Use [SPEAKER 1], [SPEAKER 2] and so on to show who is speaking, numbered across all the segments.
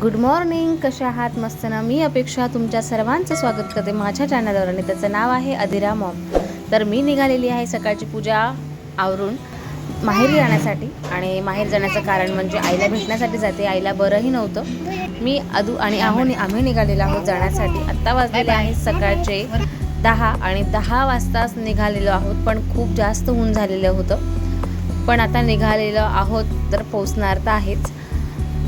[SPEAKER 1] Good morning कशा आहात? मस्त ना? मी अपेक्षा तुमच्या सर्वांचं स्वागत करते माझ्या चॅनलवर आणि त्याचं नाव आहे अधिरा मॉम. तर मी निघालेली आहे सकाळची पूजा आवरून माहेरी जाण्यासाठी. आणि माहेर जाण्याचं कारण म्हणजे आईला भेटण्यासाठी जाते. आईला बरंही नव्हतं. मी अदू आणि आहोनी आम्ही निघालेलो आहोत जाण्यासाठी. आत्ता वाजलेले आहेत सकाळचे दहा आणि दहा वाजताच निघालेलो आहोत पण खूप जास्त ऊन झालेलं होतं. पण आता निघालेलो आहोत तर पोचणार तर आहेच.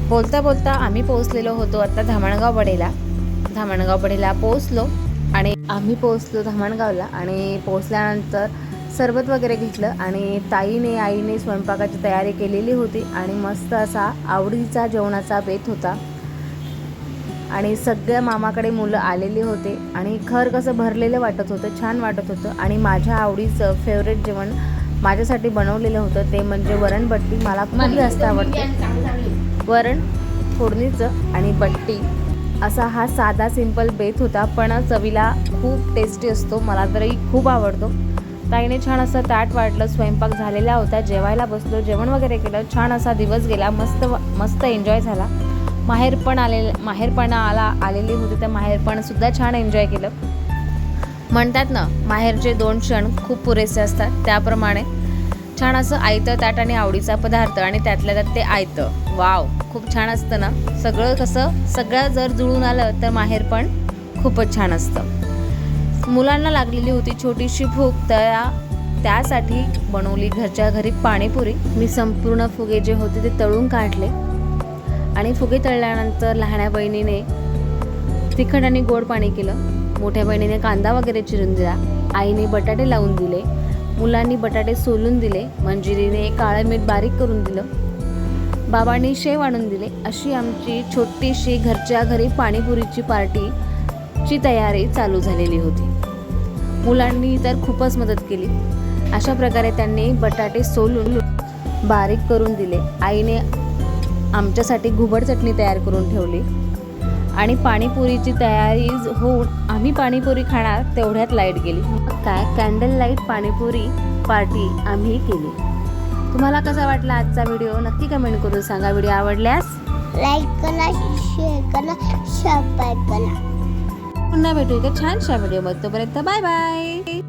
[SPEAKER 1] बोलता बोलता आम्ही पोहोचलेलो होतो आता धामणगाव बडेला धामणगाव बडेला पोहोचलो आणि आम्ही पोहोचलो धामणगावला आणि पोहोचल्यानंतर सरबत वगैरे घेतलं आणि ताईने आईने स्वयंपाकाची तयारी केलेली होती आणि मस्त असा आवडीचा जेवणाचा बेत होता. आणि सगळ्या मामाकडे मुलं आलेली होते आणि घर कसं भरलेलं वाटत होतं छान वाटत होतं आणि माझ्या आवडीचं फेवरेट जेवण माझ्यासाठी बनवलेलं होतं ते म्हणजे वरणबट्टी मला खूप जास्त आवडते. वरण फोडणीचं आणि बट्टी. असा हा साधा सिंपल बेत होता पण चवीला खूप टेस्टी असतो मला तरी खूप आवडतो. ताईने छान असं ताट वाढलं स्वयंपाक झालेला होता जेवायला बसलो जेवण वगैरे केलं छान असा दिवस गेला मस्त मस्त एन्जॉय झाला. माहेरपण आले माहेरपणा आला आलेली होती तर माहेरपणसुद्धा छान एन्जॉय केलं. म्हणतात ना माहेरचे दोन क्षण खूप पुरेसे असतात त्याप्रमाणे छान असं आयतं ताट आणि आवडीचा पदार्थ आणि त्यातल्या त्यात ते आयतं. वाव खूप छान असतं ना? सगळं कसं सगळं जर जुळून आलं तर माहेर पण खूपच छान असतं. मुलांना लागलेली होती छोटीशी भूक त्या त्यासाठी बनवली घरच्या घरी पाणीपुरी. मी संपूर्ण फुगे जे होते ते तळून काढले. आणि फुगे तळल्यानंतर लहान्या बहिणीने तिखट आणि गोड पाणी केलं. मोठ्या बहिणीने कांदा वगैरे चिरून दिला. आईने बटाटे लावून दिले. मुलांनी बटाटे सोलून दिले मंजिरीने काळं मीठ बारीक करून दिलं बाबांनी शेव आणून दिले. अशी आमची छोटीशी घरच्या घरी पाणीपुरीची पार्टीची तयारी चालू झालेली होती. मुलांनी तर खूपच मदत केली. अशा प्रकारे त्यांनी बटाटे सोलून बारीक करून दिले. आईने आमच्यासाठी घुबड चटणी तयार करून ठेवली. आणि पाणीपुरीची तयारी होऊन आम्ही पाणीपुरी खाणार तेवढ्यात लाइट गेली. काय? कॅन्डल लाइट पाणीपुरी पार्टी आम्ही केली. तुम्हाला कसा वाटला आजचा व्हिडिओ नक्की कमेंट करून सांगा. व्हिडिओ आवडल्यास?
[SPEAKER 2] लाईक करा शेअर करा सबस्क्राईब करा.
[SPEAKER 1] पुन्हा भेटू एका छानशा व्हिडिओमध्ये तोपर्यंत बाय बाय